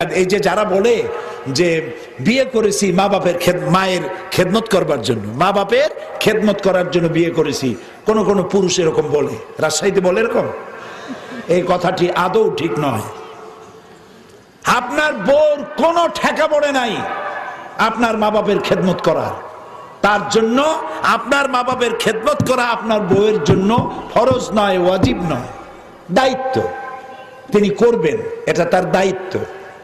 এই যে যারা বলে যে বিয়ে করেছি মা বাপের মায়ের খেদমত করবার জন্য, মা বাপের খেদমত করার জন্য বিয়ে করেছি, কোন কোন পুরুষ এরকম বলে। রাজশাহীতে বলে এরকম? এই কথাটি আদৌ ঠিক নয়। আপনার বোর কোনো ঠেকা পড়ে নাই আপনার মা বাপের খেদমত করার। তার জন্য আপনার মা বাপের খেদমত করা আপনার বউয়ের জন্য ফরজ নয়, ওয়াজিব নয়। দায়িত্ব। তিনি করবেন, এটা তার দায়িত্ব।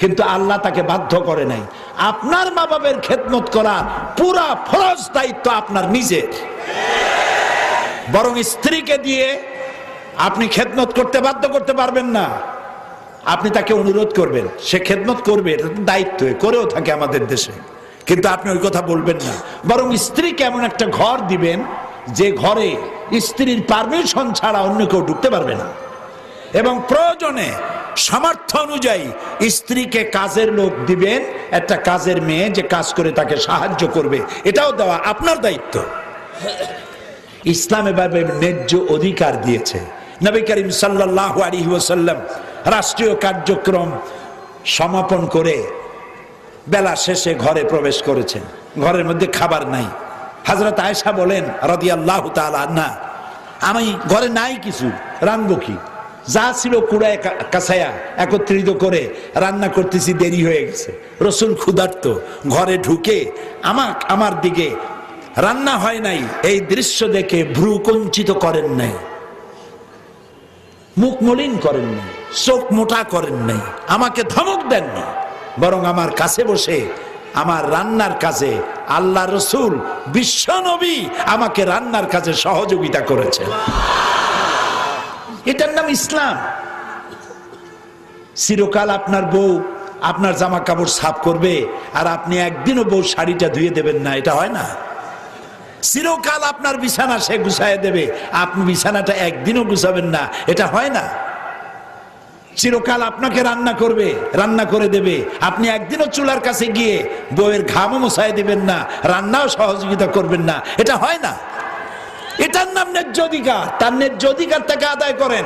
কিন্তু আল্লাহ তাকে বাধ্য করে নাই। আপনার মা বাপের খেদমত করা পুরা ফরজ দায়িত্ব আপনার নিজের বরং স্ত্রীকে দিয়ে আপনি খেদমত করতে বাধ্য করতে পারবেন না। আপনি তাকে অনুরোধ করবেন। সে খেদমত করবে দায়িত্ব করেও থাকে আমাদের দেশে। কিন্তু আপনি ওই কথা বলবেন না। বরং স্ত্রীকে এমন একটা ঘর দিবেন, যে ঘরে স্ত্রীর পারমিশন ছাড়া অন্য কেউ ঢুকতে পারবে না। এবং প্রয়োজনে সামর্থ্য অনুযায়ী স্ত্রীকে কাজের লোক দিবেন, একটা কাজের মেয়ে যে কাজ করে তাকে সাহায্য করবে, এটাও দেওয়া আপনার দায়িত্ব। ইসলাম এভাবে ন্যায্য অধিকার দিয়েছে। নবী করিম সাল্লাহ আলী ওসাল্লাম রাষ্ট্রীয় কার্যক্রম সমাপন করে বেলা শেষে ঘরে প্রবেশ করেছেন। ঘরের মধ্যে খাবার নাই। হাজরত আয়সা বলেন রাদি আল্লাহ না আমি ঘরে নাই কিছু, রানবো কি? যা ছিল কুড়ায় কাছায়া একত্রিত করে রান্না করতেছি, দেরি হয়ে গেছে। রসুল ক্ষুধার্ত, ঘরে ঢুকে আমাক আমার দিকে, রান্না হয় নাই, এই দৃশ্য দেখে ভ্রু কঞ্চিত করেন নাই। মুখ মলিন করেন নাই, চোখ মোটা করেন নাই, আমাকে ধমক দেন দেননি বরং আমার কাছে বসে, আমার রান্নার কাজে আল্লাহ রসুল, বিশ্ব নবী আমাকে রান্নার কাজে সহযোগিতা করেছেন। এটার নাম ইসলাম। চিরকাল আপনার বউ আপনার জামা কাপড় সাফ করবে আর আপনি একদিনও বউ শাড়িটা ধুয়ে দেবেন না, এটা হয় না। চিরকাল আপনার বিছানা সে গুছায় দেবে, আপনি বিছানাটা একদিনও গুছাবেন না, এটা হয় না। চিরকাল আপনাকে রান্না করবে, রান্না করে দেবে, আপনি একদিনও চুলার কাছে গিয়ে বউয়ের ঘামও মশাই দেবেন না, রান্নাও সহযোগিতা করবেন না, এটা হয় না। এটার নাম ন্যায্য অধিকার। তার ন্যায্য অধিকার তাকে আদায় করেন।